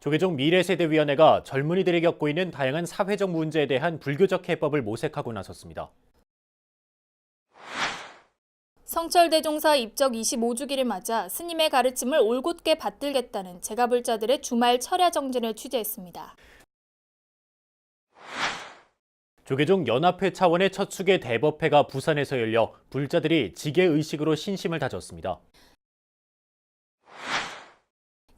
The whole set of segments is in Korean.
조계종 미래세대위원회가 젊은이들이 겪고 있는 다양한 사회적 문제에 대한 불교적 해법을 모색하고 나섰습니다. 성철대종사 입적 25주기를 맞아 스님의 가르침을 올곧게 받들겠다는 제가불자들의 주말 철야 정진을 취재했습니다. 조계종 연합회 차원의 첫 축의 대법회가 부산에서 열려 불자들이 지계 의식으로 신심을 다졌습니다.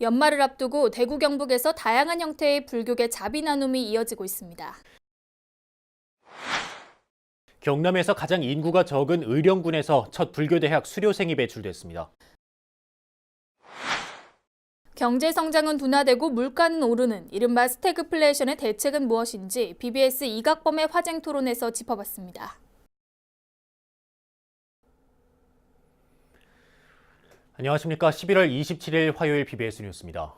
연말을 앞두고 대구 경북에서 다양한 형태의 불교계 자비 나눔이 이어지고 있습니다. 경남에서 가장 인구가 적은 의령군에서 첫 불교대학 수료생이 배출됐습니다. 경제 성장은 둔화되고 물가는 오르는 이른바 스태그플레이션의 대책은 무엇인지 BBS 이각범의 화쟁 토론에서 짚어봤습니다. 안녕하십니까. 11월 27일 화요일 BBS 뉴스입니다.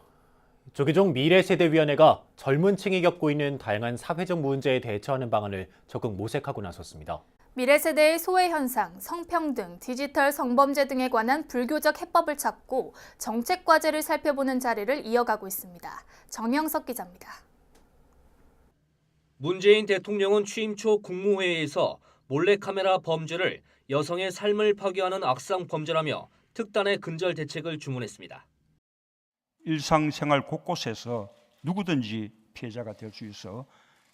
조계종 미래세대위원회가 젊은 층이 겪고 있는 다양한 사회적 문제에 대처하는 방안을 적극 모색하고 나섰습니다. 미래 세대의 소외 현상, 성평등, 디지털 성범죄 등에 관한 불교적 해법을 찾고 정책 과제를 살펴보는 자리를 이어가고 있습니다. 정영석 기자입니다. 문재인 대통령은 취임 초 국무회의에서 몰래카메라 범죄를 여성의 삶을 파괴하는 악성 범죄라며 특단의 근절 대책을 주문했습니다. 일상생활 곳곳에서 누구든지 피해자가 될 수 있어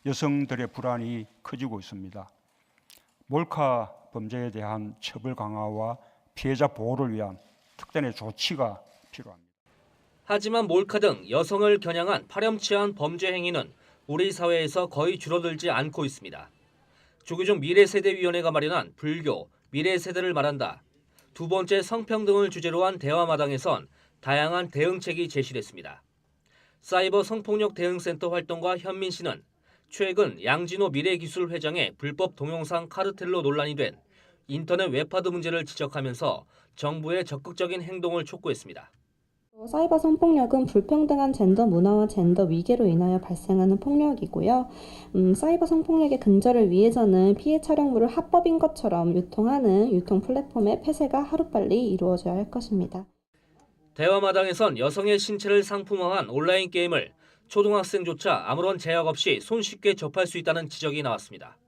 여성들의 불안이 커지고 있습니다. 몰카 범죄에 대한 처벌 강화와 피해자 보호를 위한 특단의 조치가 필요합니다. 하지만 몰카 등 여성을 겨냥한 파렴치한 범죄 행위는 우리 사회에서 거의 줄어들지 않고 있습니다. 조계종 미래세대위원회가 마련한 불교, 미래세대를 말한다. 두 번째 성평등을 주제로 한 대화마당에선 다양한 대응책이 제시됐습니다. 사이버 성폭력 대응센터 활동가 현민 씨는 최근 양진호 미래기술 회장의 불법 동영상 카르텔로 논란이 된 인터넷 웹하드 문제를 지적하면서 정부의 적극적인 행동을 촉구했습니다. 사이버 성폭력은 불평등한 젠더 문화와 젠더 위계로 인하여 발생하는 폭력이고요. 음, 사이버 성폭력의 근절을 위해서는 피해 촬영물을 합법인 것처럼 유통하는 유통 플랫폼의 폐쇄가 하루빨리 이루어져야 할 것입니다. 대화마당에선 여성의 신체를 상품화한 온라인 게임을 초등학생조차 아무런 제약 없이 손쉽게 접할 수 있다는 지적이 나왔습니다.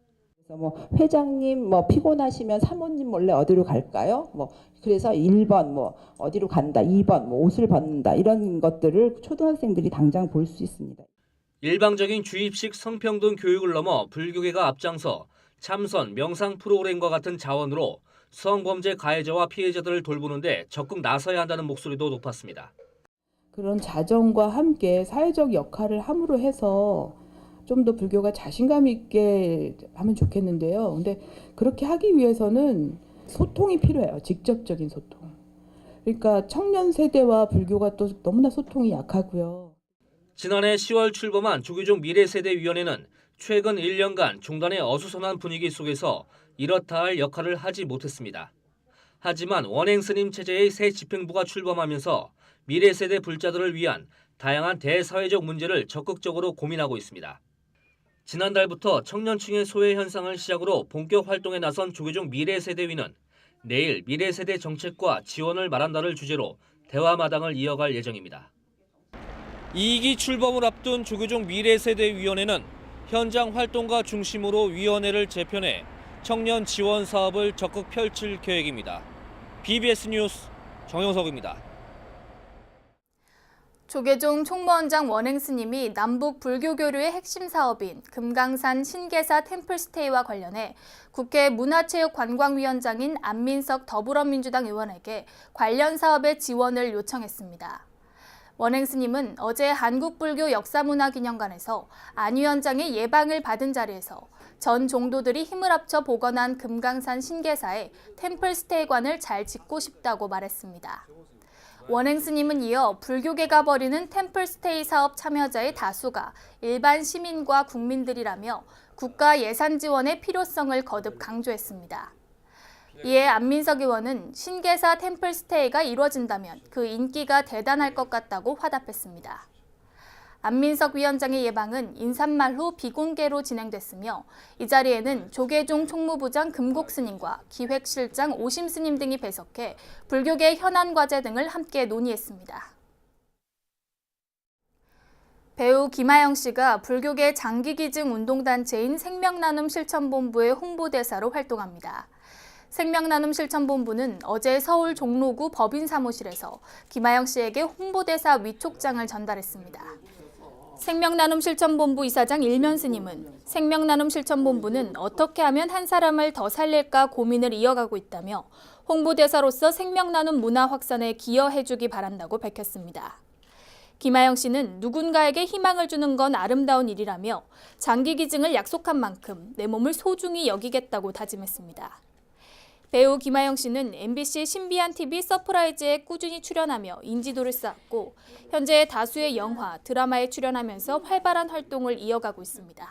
그래서 뭐 회장님 뭐 피곤하시면 사모님 몰래 어디로 갈까요? 뭐 그래서 1번 뭐 어디로 간다, 2번 뭐 옷을 벗는다 이런 것들을 초등학생들이 당장 볼 수 있습니다. 일방적인 주입식 성평등 교육을 넘어 불교계가 앞장서 참선, 명상 프로그램과 같은 자원으로 성범죄 가해자와 피해자들을 돌보는데 적극 나서야 한다는 목소리도 높았습니다. 그런 자정과 함께 사회적 역할을 함으로 해서 좀 더 불교가 자신감 있게 하면 좋겠는데요. 근데 그렇게 하기 위해서는 소통이 필요해요. 직접적인 소통. 그러니까 청년 세대와 불교가 또 너무나 소통이 약하고요. 지난해 10월 출범한 조계종 미래세대위원회는 최근 1년간 종단의 어수선한 분위기 속에서 이렇다 할 역할을 하지 못했습니다. 하지만 원행스님 체제의 새 집행부가 출범하면서 미래세대 불자들을 위한 다양한 대사회적 문제를 적극적으로 고민하고 있습니다. 지난달부터 청년층의 소외 현상을 시작으로 본격 활동에 나선 조계종 미래세대위는 내일 미래세대 정책과 지원을 말한다를 주제로 대화마당을 이어갈 예정입니다. 2기 출범을 앞둔 조계종 미래세대위원회는 현장 활동가 중심으로 위원회를 재편해 청년 지원 사업을 적극 펼칠 계획입니다. BBS 뉴스 정영석입니다. 조계종 총무원장 원행 스님이 남북 불교 교류의 핵심 사업인 금강산 신계사 템플스테이와 관련해 국회 문화체육관광위원장인 안민석 더불어민주당 의원에게 관련 사업의 지원을 요청했습니다. 원행 스님은 어제 한국불교 역사문화기념관에서 안 위원장의 예방을 받은 자리에서 전 종도들이 힘을 합쳐 복원한 금강산 신계사에 템플스테이관을 잘 짓고 싶다고 말했습니다. 원행 스님은 이어 불교계가 벌이는 템플스테이 사업 참여자의 다수가 일반 시민과 국민들이라며 국가 예산 지원의 필요성을 거듭 강조했습니다. 이에 안민석 의원은 신계사 템플스테이가 이루어진다면 그 인기가 대단할 것 같다고 화답했습니다. 안민석 위원장의 예방은 인사말 후 비공개로 진행됐으며 이 자리에는 조계종 총무부장 금곡 스님과 기획실장 오심 스님 등이 배석해 불교계 현안 과제 등을 함께 논의했습니다. 배우 김하영 씨가 불교계 장기기증 운동단체인 생명나눔 실천본부의 홍보대사로 활동합니다. 생명나눔 실천본부는 어제 서울 종로구 법인 사무실에서 김하영 씨에게 홍보대사 위촉장을 전달했습니다. 생명나눔 실천본부 이사장 일면 스님은 생명나눔 실천본부는 어떻게 하면 한 사람을 더 살릴까 고민을 이어가고 있다며 홍보대사로서 생명나눔 문화 확산에 기여해주기 바란다고 밝혔습니다. 김하영 씨는 누군가에게 희망을 주는 건 아름다운 일이라며 장기 기증을 약속한 만큼 내 몸을 소중히 여기겠다고 다짐했습니다. 배우 김하영 씨는 MBC 신비한 TV 서프라이즈에 꾸준히 출연하며 인지도를 쌓았고 현재 다수의 영화, 드라마에 출연하면서 활발한 활동을 이어가고 있습니다.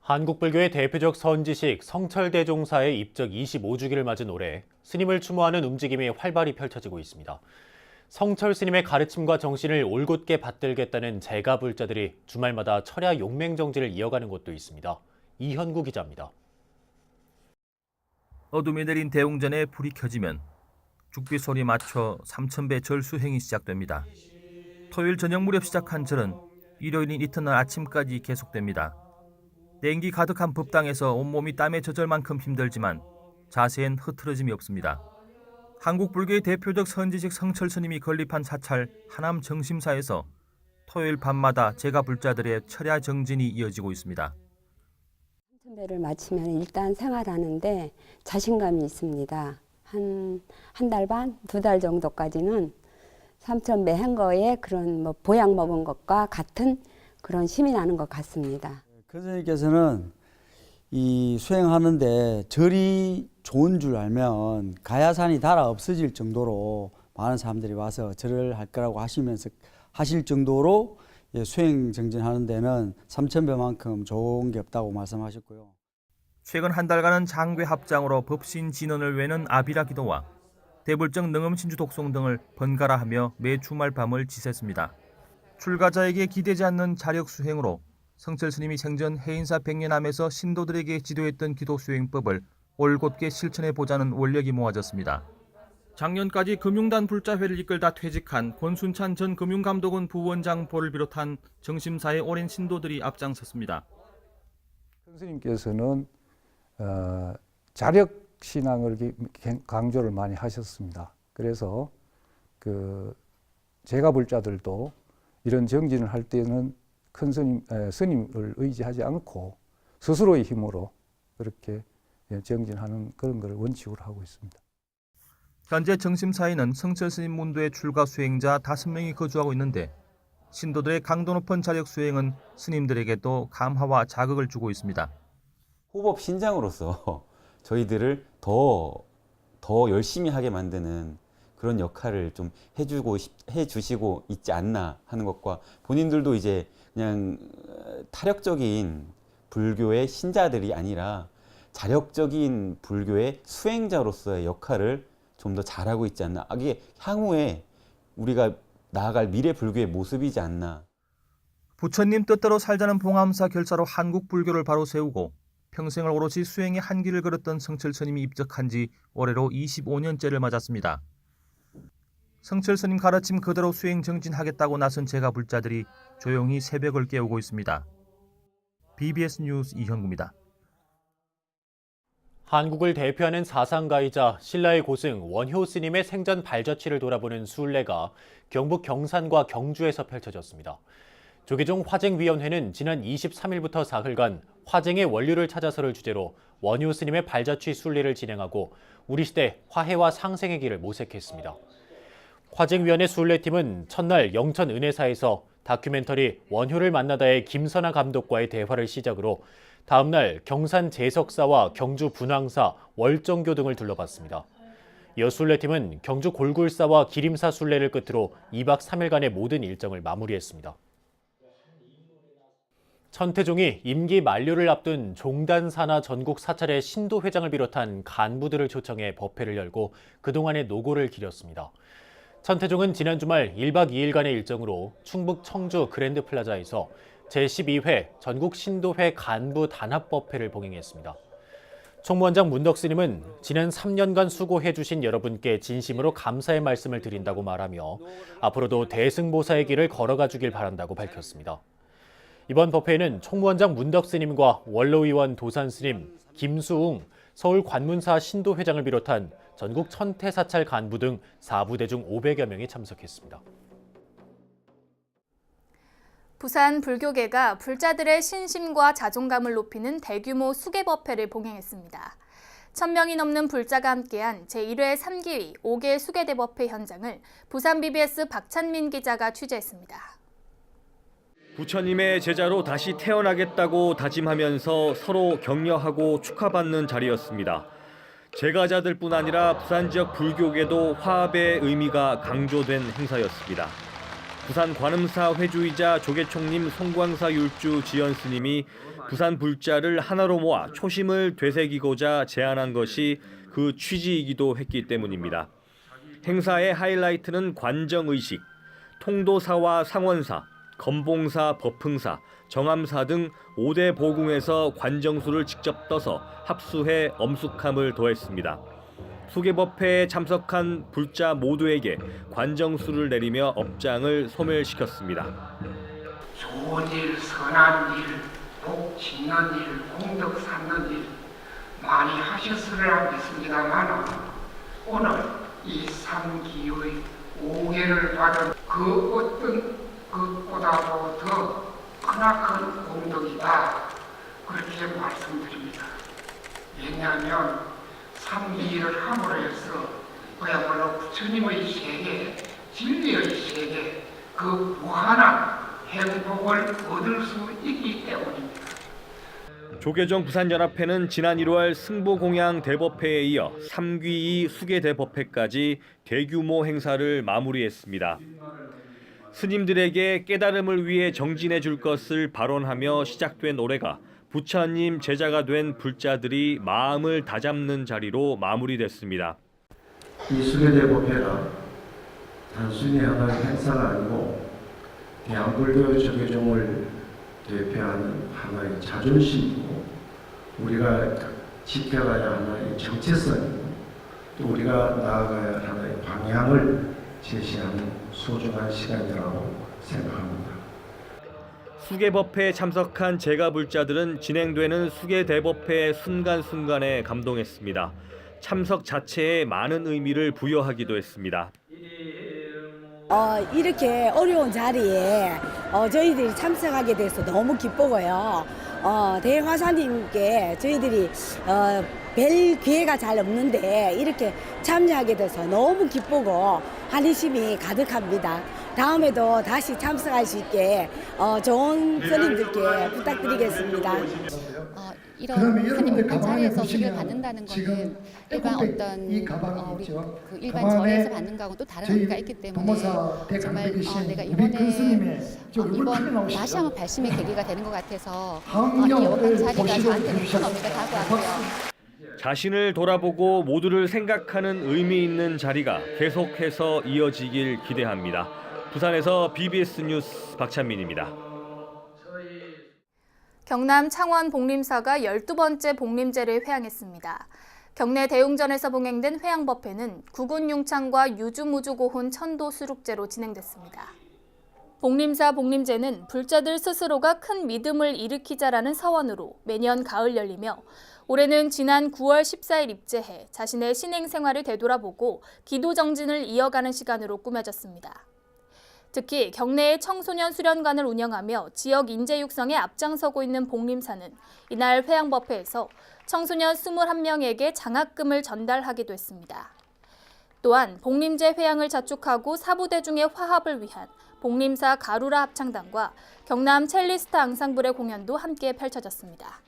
한국 불교의 대표적 선지식 성철대종사의 입적 25주기를 맞은 올해 스님을 추모하는 움직임이 활발히 펼쳐지고 있습니다. 성철 스님의 가르침과 정신을 올곧게 받들겠다는 제가불자들이 주말마다 철야 용맹정지를 이어가는 곳도 있습니다. 이현구 기자입니다. 어둠이 내린 대웅전에 불이 켜지면 죽비 소리 맞춰 삼천배 절 수행이 시작됩니다. 토요일 저녁 무렵 시작한 절은 일요일인 이튿날 아침까지 계속됩니다. 냉기 가득한 법당에서 온몸이 땀에 젖을 만큼 힘들지만 자세엔 흐트러짐이 없습니다. 한국 불교의 대표적 선지식 성철 스님이 건립한 사찰 하남 정심사에서 토요일 밤마다 제가 불자들의 철야 정진이 이어지고 있습니다. 선배를 마치면 일단 생활하는데 자신감이 있습니다. 한 한 달 반, 두 달 정도까지는 삼천배 한 거에 그런 뭐 보약 먹은 것과 같은 그런 힘이 나는 것 같습니다. 교수님께서는 이 수행하는데 절이 좋은 줄 알면 가야산이 달아 없어질 정도로 많은 사람들이 와서 절을 할 거라고 하시면서 하실 정도로 예, 수행 정진하는 데는 삼천배만큼 좋은 게 없다고 말씀하셨고요. 최근 한 달간은 장괴 합장으로 법신 진언을 외는 아비라 기도와 대불정 능엄신주 독송 등을 번갈아 하며 매 주말 밤을 지샜습니다. 출가자에게 기대지 않는 자력 수행으로 성철 스님이 생전 해인사 백년암에서 신도들에게 지도했던 기도 수행법을 올곧게 실천해 보자는 원력이 모아졌습니다. 작년까지 금융단 불자회를 이끌다 퇴직한 권순찬 전 금융감독원 부원장 보를 비롯한 정심사의 오랜 신도들이 앞장섰습니다. 선생님께서는 어, 자력 신앙을 기- 강조를 많이 하셨습니다. 그래서 그 제가 불자들도 이런 정진을 할 때는 큰 스님, 에, 스님을 의지하지 않고 스스로의 힘으로 그렇게 예, 정진하는 그런 것을 원칙으로 하고 있습니다. 현재 정심사에는 성철 스님 문도의 출가 수행자 5명이 거주하고 있는데 신도들의 강도 높은 자력 수행은 스님들에게도 감화와 자극을 주고 있습니다. 호법 신장으로서 저희들을 더, 더 열심히 하게 만드는 그런 역할을 좀 해주고, 싶- 해주시고 있지 않나 하는 것과 본인들도 이제 그냥 어, 타력적인 불교의 신자들이 아니라 자력적인 불교의 수행자로서의 역할을 좀 더 잘하고 있지 않나. 아, 이게 향후에 우리가 나아갈 미래 불교의 모습이지 않나. 부처님 뜻대로 살자는 봉암사 결사로 한국 불교를 바로 세우고 평생을 오롯이 수행의 한길을 걸었던 성철 스님이 입적한 지 올해로 25년째를 맞았습니다. 성철 스님 가르침 그대로 수행 정진하겠다고 나선 제가 불자들이 조용히 새벽을 깨우고 있습니다. BBS 뉴스 이현구입니다. 한국을 대표하는 사상가이자 신라의 고승 원효 스님의 생전 발자취를 돌아보는 순례가 경북 경산과 경주에서 펼쳐졌습니다. 조계종 화쟁위원회는 지난 23일부터 사흘간 화쟁의 원류를 찾아서를 주제로 원효 스님의 발자취 순례를 진행하고 우리 시대 화해와 상생의 길을 모색했습니다. 화쟁위원회 순례팀은 첫날 영천 은혜사에서 다큐멘터리 원효를 만나다의 김선아 감독과의 대화를 시작으로 다음날 경산 제석사와 경주 분황사, 월정교 등을 둘러봤습니다. 이어 순례팀은 경주 골굴사와 기림사 순례를 끝으로 2박 3일간의 모든 일정을 마무리했습니다. 천태종이 임기 만료를 앞둔 종단 산하 전국 사찰의 신도 회장을 비롯한 간부들을 초청해 법회를 열고 그동안의 노고를 기렸습니다. 천태종은 지난 주말 1박 2일간의 일정으로 충북 청주 그랜드 플라자에서 제12회 전국 신도회 간부 단합법회를 봉행했습니다. 총무원장 문덕 스님은 지난 3년간 수고해주신 여러분께 진심으로 감사의 말씀을 드린다고 말하며 앞으로도 대승보사의 길을 걸어가 주길 바란다고 밝혔습니다. 이번 법회에는 총무원장 문덕 스님과 원로의원 도산 스님, 김수웅, 서울 관문사 신도 회장을 비롯한 전국 천태사찰 간부 등 4부대 중 500여 명이 참석했습니다. 부산 불교계가 불자들의 신심과 자존감을 높이는 대규모 수계법회를 봉행했습니다. 1000명이 넘는 불자가 함께한 제1회 3기위 5개 수계대법회 현장을 부산 BBS 박찬민 기자가 취재했습니다. 부처님의 제자로 다시 태어나겠다고 다짐하면서 서로 격려하고 축하받는 자리였습니다. 제가자들뿐 아니라 부산 지역 불교계도 화합의 의미가 강조된 행사였습니다. 부산 관음사 회주이자 조계총림 송광사 율주 지연 스님이 부산 불자를 하나로 모아 초심을 되새기고자 제안한 것이 그 취지이기도 했기 때문입니다. 행사의 하이라이트는 관정의식, 통도사와 상원사, 건봉사, 법흥사, 정암사 등 5대 보궁에서 관정수를 직접 떠서 합수해 엄숙함을 더했습니다. 수계법회에 참석한 불자 모두에게 관정수를 내리며 업장을 소멸시켰습니다. 좋은 일, 선한 일, 복 짓는 일, 공덕 쌓는 일 많이 하셨으리라 믿습니다만 오늘 이 삼기의 오해를 받은 그 어떤 것보다도 더 크나큰 공덕이다 그렇게 말씀드립니다. 왜냐하면 삼기를 함으로 해서 그야말로 부처님의 세계, 진리의 세계, 그 무한한 행복을 얻을 수 있기 때문입니다. 조계종 부산연합회는 지난 1월 승보공양 대법회에 이어 3귀 수계 대법회까지 대규모 행사를 마무리했습니다. 스님들에게 깨달음을 위해 정진해 줄 것을 발언하며 시작된 올해가 부처님 제자가 된 불자들이 마음을 다잡는 자리로 마무리됐습니다. 이 수계대법회가 단순히 하나의 행사가 아니고 대한불교 조계종을 대표하는 하나의 자존심이고 우리가 지켜가야 하나의 정체성이고 또 우리가 나아가야 할 하나의 방향을 제시하는 소중한 시간이라고 생각합니다. 수계법회에 참석한 제가불자들은 진행되는 수계대법회의 순간순간에 감동했습니다. 참석 자체에 많은 의미를 부여하기도 했습니다. 어, 이렇게 어려운 자리에 어, 저희들이 참석하게 돼서 너무 기쁘고요. 어, 대화사님께 저희들이 어, 뵐 기회가 잘 없는데 이렇게 참여하게 돼서 너무 기쁘고 한의심이 가득합니다. 다음에도 다시 참석할 수 있게 어, 좋은 스님들께 부탁드리겠습니다. 어, 이런 한, 한 자리에서 수를 받는다는 것은 일반 어떤 어, 우리 그 일반 절에서 받는 거하고 또 다른 의미가 있기 때문에 정말 어, 내가 이번에 어, 이번 다시 한번 발심의 계기가 되는 것 같아서 어, 이 여간 자리가 저한테는 큰 의미가 다가왔고요. 자신을 돌아보고 모두를 생각하는 의미 있는 자리가 계속해서 이어지길 기대합니다. 부산에서 BBS 뉴스 박찬민입니다. 경남 창원 복림사가 12번째 복림제를 회항했습니다. 경내 대웅전에서 봉행된 회항법회는 구군 융창과 유주무주고혼 천도 수룩제로 진행됐습니다. 복림사 복림제는 불자들 스스로가 큰 믿음을 일으키자라는 서원으로 매년 가을 열리며 올해는 지난 9월 14일 입제해 자신의 신행 생활을 되돌아보고 기도 정진을 이어가는 시간으로 꾸며졌습니다. 특히 경내의 청소년 수련관을 운영하며 지역 인재 육성에 앞장서고 있는 복림사는 이날 회양법회에서 청소년 21명에게 장학금을 전달하기도 했습니다. 또한 복림제 회양을 자축하고 사부대 중의 화합을 위한 복림사 가루라 합창단과 경남 첼리스트 앙상블의 공연도 함께 펼쳐졌습니다.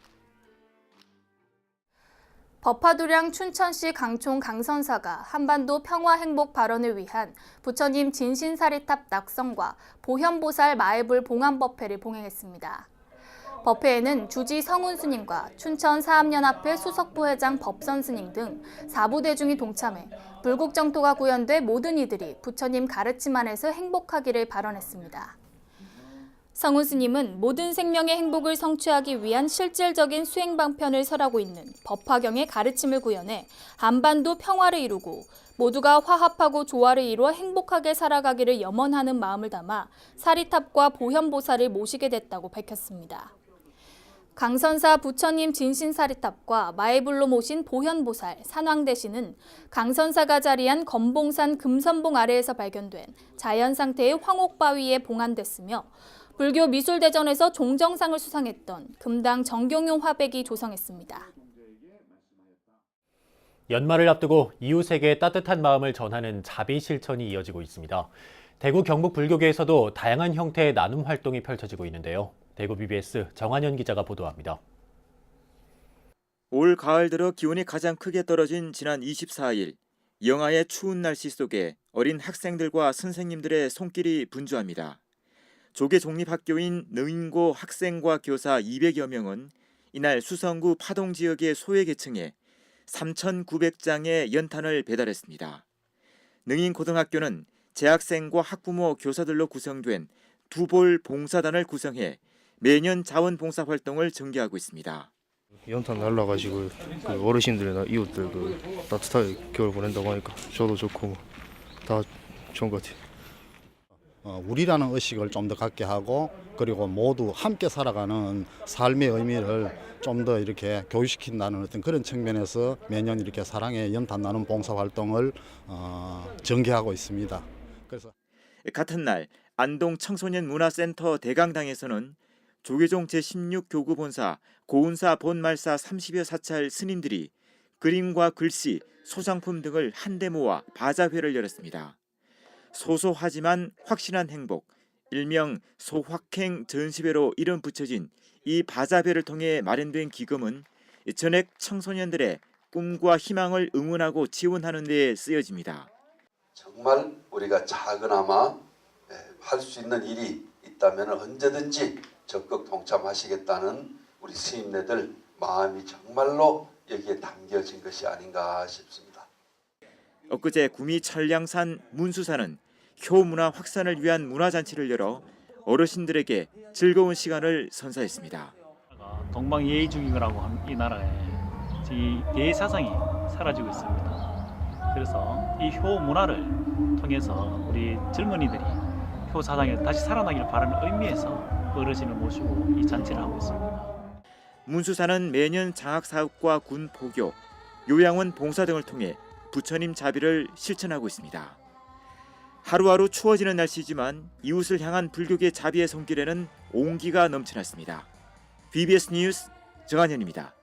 법화도량 춘천시 강촌 강선사가 한반도 평화 행복 발언을 위한 부처님 진신사리탑 낙성과 보현보살 마애불 봉안법회를 봉행했습니다. 법회에는 주지 성운 스님과 춘천 사암연합회 수석부회장 법선 스님 등 4부 대중이 동참해 불국정토가 구현돼 모든 이들이 부처님 가르침 안에서 행복하기를 발언했습니다. 성훈 스님은 모든 생명의 행복을 성취하기 위한 실질적인 수행 방편을 설하고 있는 법화경의 가르침을 구현해 한반도 평화를 이루고 모두가 화합하고 조화를 이루어 행복하게 살아가기를 염원하는 마음을 담아 사리탑과 보현보살을 모시게 됐다고 밝혔습니다. 강선사 부처님 진신사리탑과 마애불로 모신 보현보살, 산왕대신은 강선사가 자리한 검봉산 금선봉 아래에서 발견된 자연 상태의 황옥바위에 봉안됐으며 불교 미술대전에서 종정상을 수상했던 금당 정경용 화백이 조성했습니다. 연말을 앞두고 이웃에게 따뜻한 마음을 전하는 자비 실천이 이어지고 있습니다. 대구 경북 불교계에서도 다양한 형태의 나눔 활동이 펼쳐지고 있는데요. 대구 BBS 정한현 기자가 보도합니다. 올 가을 들어 기온이 가장 크게 떨어진 지난 24일 영하의 추운 날씨 속에 어린 학생들과 선생님들의 손길이 분주합니다. 조계 종립학교인 능인고 학생과 교사 200여 명은 이날 수성구 파동 지역의 소외계층에 3,900장의 연탄을 배달했습니다. 능인고등학교는 재학생과 학부모 교사들로 구성된 두볼 봉사단을 구성해 매년 자원봉사 활동을 전개하고 있습니다. 연탄 날라가지고 그 어르신들이나 이웃들 그 따뜻하게 겨울 보낸다고 하니까 저도 좋고 다 좋은 것 같아요. 어, 우리라는 의식을 좀 더 갖게 하고 그리고 모두 함께 살아가는 삶의 의미를 좀 더 이렇게 교육시킨다는 어떤 그런 측면에서 매년 이렇게 사랑의 연탄 나눔 봉사 활동을 어, 전개하고 있습니다. 그래서 같은 날 안동 청소년 문화센터 대강당에서는 조계종 제16교구 본사 고운사 본말사 30여 사찰 스님들이 그림과 글씨, 소장품 등을 한데 모아 바자회를 열었습니다. 소소하지만 확실한 행복, 일명 소확행 전시회로 이름 붙여진 이 바자회를 통해 마련된 기금은 전액 청소년들의 꿈과 희망을 응원하고 지원하는 데 쓰여집니다. 정말 우리가 작은아마 할 수 있는 일이 있다면 언제든지 적극 동참하시겠다는 우리 스님네들 마음이 정말로 여기에 담겨진 것이 아닌가 싶습니다. 엊그제 구미 천량산 문수사는 효문화 확산을 위한 문화잔치를 열어 어르신들에게 즐거운 시간을 선사했습니다. 동방예의주의라고 이 나라에 이 예의 사상이 사라지고 있습니다. 그래서 이 효 문화를 통해서 우리 젊은이들이 효 사상이 다시 살아나기를 바라는 의미에서 어르신을 모시고 이 잔치를 하고 있습니다. 문수사는 매년 장학사업과 군 포교, 요양원 봉사 등을 통해 부처님 자비를 실천하고 있습니다. 하루하루 추워지는 날씨지만 이웃을 향한 불교계 자비의 손길에는 온기가 넘쳐났습니다. BBS 뉴스 정한현입니다.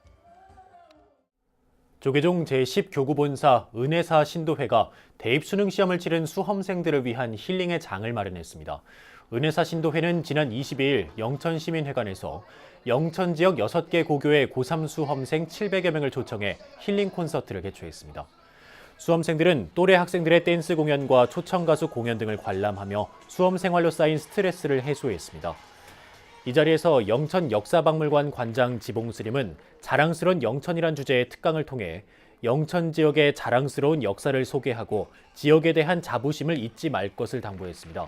조계종 제10교구본사 은혜사 신도회가 대입 수능 시험을 치른 수험생들을 위한 힐링의 장을 마련했습니다. 은혜사 신도회는 지난 22일 영천시민회관에서 영천 지역 6개 고교의 고3 수험생 700여 명을 초청해 힐링 콘서트를 개최했습니다. 수험생들은 또래 학생들의 댄스 공연과 초청 가수 공연 등을 관람하며 수험 생활로 쌓인 스트레스를 해소했습니다. 이 자리에서 영천 역사박물관 관장 지봉 스님은 자랑스러운 영천이란 주제의 특강을 통해 영천 지역의 자랑스러운 역사를 소개하고 지역에 대한 자부심을 잊지 말 것을 당부했습니다.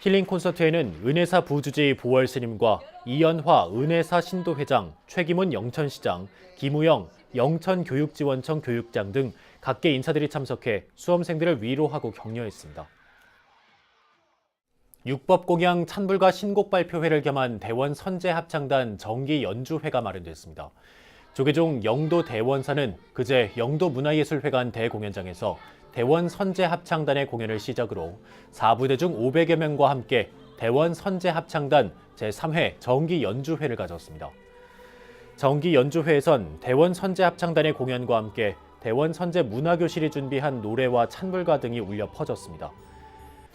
힐링 콘서트에는 은혜사 부주지 보월 스님과 이연화 은혜사 신도회장, 최기문 영천시장, 김우영 영천교육지원청 교육장 등 각계 인사들이 참석해 수험생들을 위로하고 격려했습니다. 육법공양 찬불과 신곡 발표회를 겸한 대원 선제 합창단 정기 연주회가 마련됐습니다. 조계종 영도 대원사는 그제 영도 문화예술회관 대공연장에서 대원 선제 합창단의 공연을 시작으로 4부대 중 500여 명과 함께 대원 선제 합창단 제3회 정기 연주회를 가졌습니다. 정기 연주회에선 대원 선제 합창단의 공연과 함께 대원 선제 문화교실이 준비한 노래와 찬불가 등이 울려 퍼졌습니다.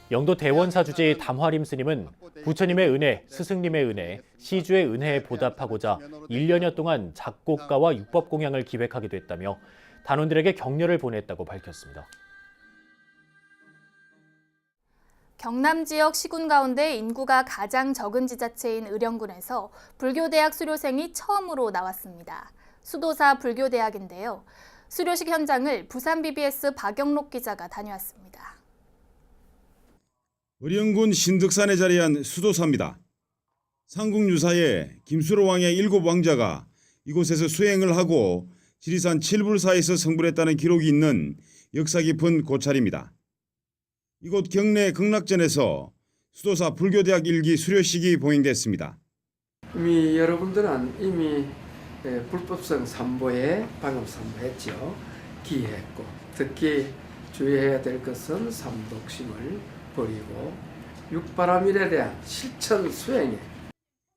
영도 대원사 주제의 담화림 스님은 부처님의 은혜, 스승님의 은혜, 시주의 은혜에 보답하고자 1년여 동안 작곡가와 육법 공양을 기획하게 됐다며 단원들에게 격려를 보냈다고 밝혔습니다. 경남 지역 시군 가운데 인구가 가장 적은 지자체인 의령군에서 불교대학 수료생이 처음으로 나왔습니다. 수도사 불교대학인데요. 수료식 현장을 부산 BBS 박영록 기자가 다녀왔습니다. 의령군 신덕산에 자리한 수도사입니다. 삼국 유사의 김수로 왕의 일곱 왕자가 이곳에서 수행을 하고 지리산 칠불사에서 성불했다는 기록이 있는 역사 깊은 고찰입니다. 이곳 경내 극락전에서 수도사 불교대학 일기 수료식이 봉행됐습니다. 이미 여러분들은 이미 예, 불법성 삼보에 방금 삼보했죠. 기했고 특히 주의해야 될 것은 삼독심을 버리고 육바라밀에 대한 실천 수행에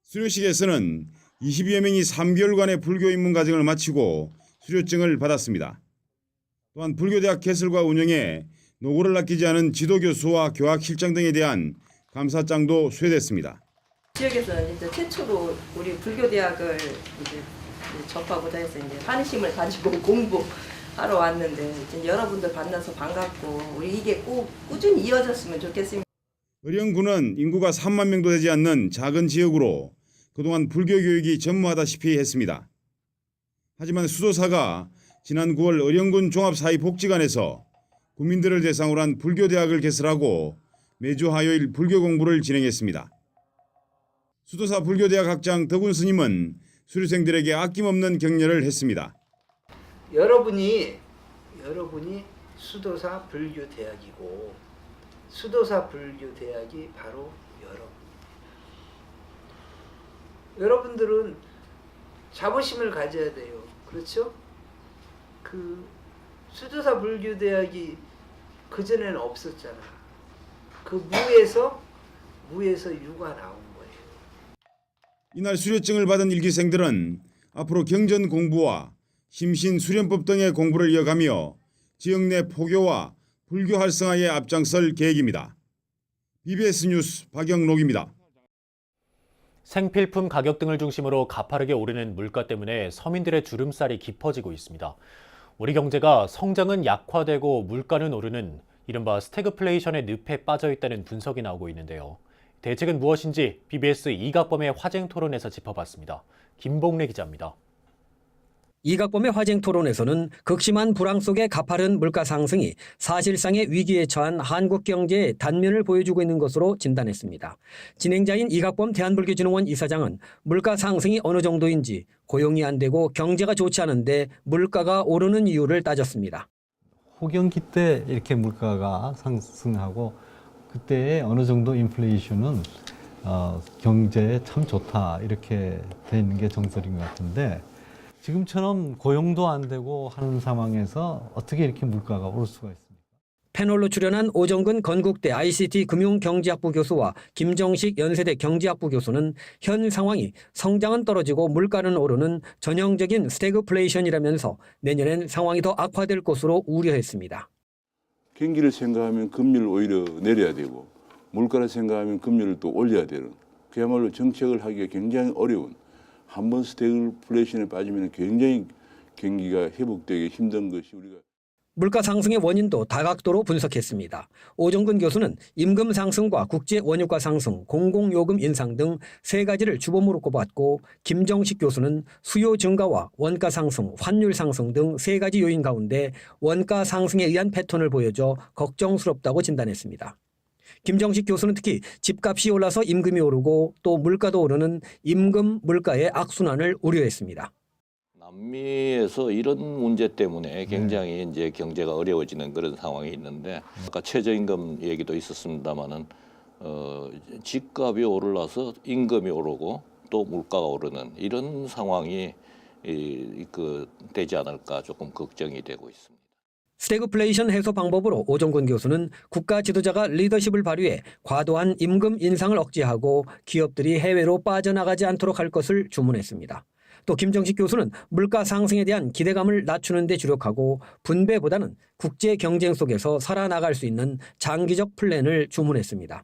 수료식에서는 20여 명이 3개월간의 불교 입문 과정을 마치고 수료증을 받았습니다. 또한 불교대학 개설과 운영에 노고를 아끼지 않은 지도교수와 교학실장 등에 대한 감사장도 수여됐습니다. 지역에서는 이제 최초로 우리 불교대학을 이제 접하고자 해서 이제 환심을 가지고 공부하러 왔는데 이제 여러분들 만나서 반갑고 우리 이게 꼭 꾸준히 이어졌으면 좋겠습니다. 의령군은 인구가 3만 명도 되지 않는 작은 지역으로 그동안 불교 교육이 전무하다시피 했습니다. 하지만 수도사가 지난 9월 의령군 종합사회복지관에서 국민들을 대상으로 한 불교 대학을 개설하고 매주 화요일 불교 공부를 진행했습니다. 수도사 불교대학 학장 덕운 스님은 수료생들에게 아낌없는 격려를 했습니다. 여러분이 여러분이 수도사 불교 대학이고 수도사 불교 대학이 바로 여러분. 여러분들은 자부심을 가져야 돼요. 그렇죠? 그 수도사 불교 대학이 그 전에는 없었잖아. 그 무에서 무에서 유가 거예요. 이날 수료증을 받은 일기생들은 앞으로 경전 공부와 심신 수련법 등의 공부를 이어가며 지역 내 포교와 불교 활성화에 앞장설 계획입니다. BBS 뉴스 박영록입니다. 생필품 가격 등을 중심으로 가파르게 오르는 물가 때문에 서민들의 주름살이 깊어지고 있습니다. 우리 경제가 성장은 약화되고 물가는 오르는 이른바 스태그플레이션의 늪에 빠져 있다는 분석이 나오고 있는데요. 대책은 무엇인지 BBS 이각범의 화쟁 토론에서 짚어봤습니다. 김봉래 기자입니다. 이각범의 화쟁 토론에서는 극심한 불황 속의 가파른 물가 상승이 사실상의 위기에 처한 한국 경제의 단면을 보여주고 있는 것으로 진단했습니다. 진행자인 이각범 대한불교진흥원 이사장은 물가 상승이 어느 정도인지 고용이 안 되고 경제가 좋지 않은데 물가가 오르는 이유를 따졌습니다. 호경기 때 이렇게 물가가 상승하고 그때 어느 정도 인플레이션은 어, 경제에 참 좋다 이렇게 되는 게 정설인 것 같은데 지금처럼 고용도 안 되고 하는 상황에서 어떻게 이렇게 물가가 오를 수가 있습니까? 패널로 출연한 오정근 건국대 ICT 금융경제학부 교수와 김정식 연세대 경제학부 교수는 현 상황이 성장은 떨어지고 물가는 오르는 전형적인 스태그플레이션이라면서 내년엔 상황이 더 악화될 것으로 우려했습니다. 경기를 생각하면 금리를 오히려 내려야 되고 물가를 생각하면 금리를 또 올려야 되는 그야말로 정책을 하기가 굉장히 어려운 한 번 스태그플레이션에 빠지면 굉장히 경기가 회복되기 힘든 것이 우리가 물가 상승의 원인도 다각도로 분석했습니다. 오정근 교수는 임금 상승과 국제 원유가 상승, 공공요금 인상 등 세 가지를 주범으로 꼽았고 김정식 교수는 수요 증가와 원가 상승, 환율 상승 등 세 가지 요인 가운데 원가 상승에 의한 패턴을 보여줘 걱정스럽다고 진단했습니다. 김정식 교수는 특히 집값이 올라서 임금이 오르고 또 물가도 오르는 임금 물가의 악순환을 우려했습니다. 남미에서 이런 문제 때문에 굉장히 이제 경제가 어려워지는 그런 상황이 있는데 아까 최저임금 얘기도 있었습니다마는 어, 집값이 오르라서 임금이 오르고 또 물가가 오르는 이런 상황이 이, 그 되지 않을까 조금 걱정이 되고 있습니다. 스태그플레이션 해소 방법으로 오정근 교수는 국가 지도자가 리더십을 발휘해 과도한 임금 인상을 억제하고 기업들이 해외로 빠져나가지 않도록 할 것을 주문했습니다. 또 김정식 교수는 물가 상승에 대한 기대감을 낮추는 데 주력하고 분배보다는 국제 경쟁 속에서 살아나갈 수 있는 장기적 플랜을 주문했습니다.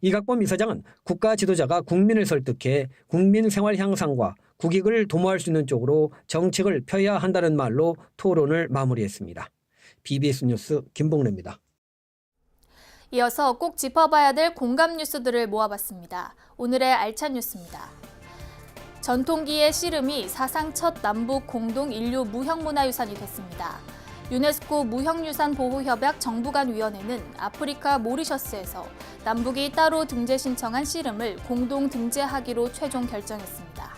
이각범 이사장은 국가 지도자가 국민을 설득해 국민 생활 향상과 국익을 도모할 수 있는 쪽으로 정책을 펴야 한다는 말로 토론을 마무리했습니다. BBS 뉴스 김봉래입니다. 이어서 꼭 짚어봐야 될 공감 뉴스들을 모아봤습니다. 오늘의 알찬 뉴스입니다. 전통기의 씨름이 사상 첫 남북 공동 인류 무형문화유산이 됐습니다. 유네스코 무형유산 보호협약 정부 간 위원회는 아프리카 모리셔스에서 남북이 따로 등재 신청한 씨름을 공동 등재하기로 최종 결정했습니다.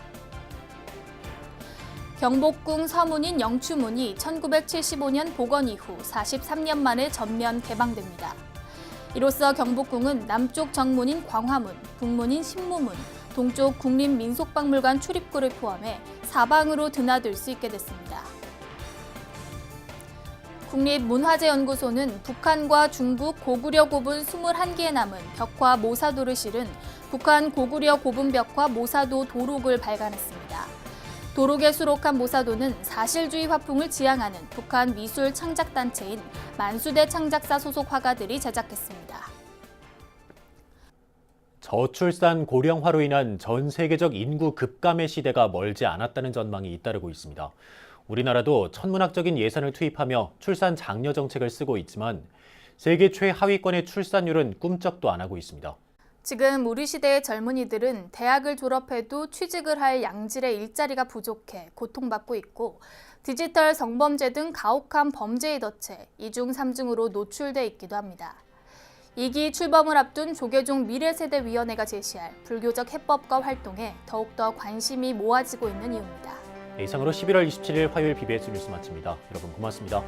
경복궁 서문인 영추문이 1975년 복원 이후 43년 만에 전면 개방됩니다. 이로써 경복궁은 남쪽 정문인 광화문, 북문인 신무문, 동쪽 국립민속박물관 출입구를 포함해 사방으로 드나들 수 있게 됐습니다. 국립문화재연구소는 북한과 중국 고구려 고분 21개에 남은 벽화 모사도를 실은 북한 고구려 고분 벽화 모사도 도록을 발간했습니다. 도록에 수록한 모사도는 사실주의 화풍을 지향하는 북한 미술 창작단체인 만수대 창작사 소속 화가들이 제작했습니다. 저출산 고령화로 인한 전 세계적 인구 급감의 시대가 멀지 않았다는 전망이 잇따르고 있습니다. 우리나라도 천문학적인 예산을 투입하며 출산 장려 정책을 쓰고 있지만 세계 최하위권의 출산율은 꿈쩍도 안 하고 있습니다. 지금 우리 시대의 젊은이들은 대학을 졸업해도 취직을 할 양질의 일자리가 부족해 고통받고 있고 디지털 성범죄 등 가혹한 범죄에 덫에 이중 삼중으로 노출돼 있기도 합니다. 이기 출범을 앞둔 조계종 미래세대위원회가 제시할 불교적 해법과 활동에 더욱더 관심이 모아지고 있는 이유입니다. 이상으로 11월 27일 화요일 BBS 뉴스 마칩니다. 여러분 고맙습니다.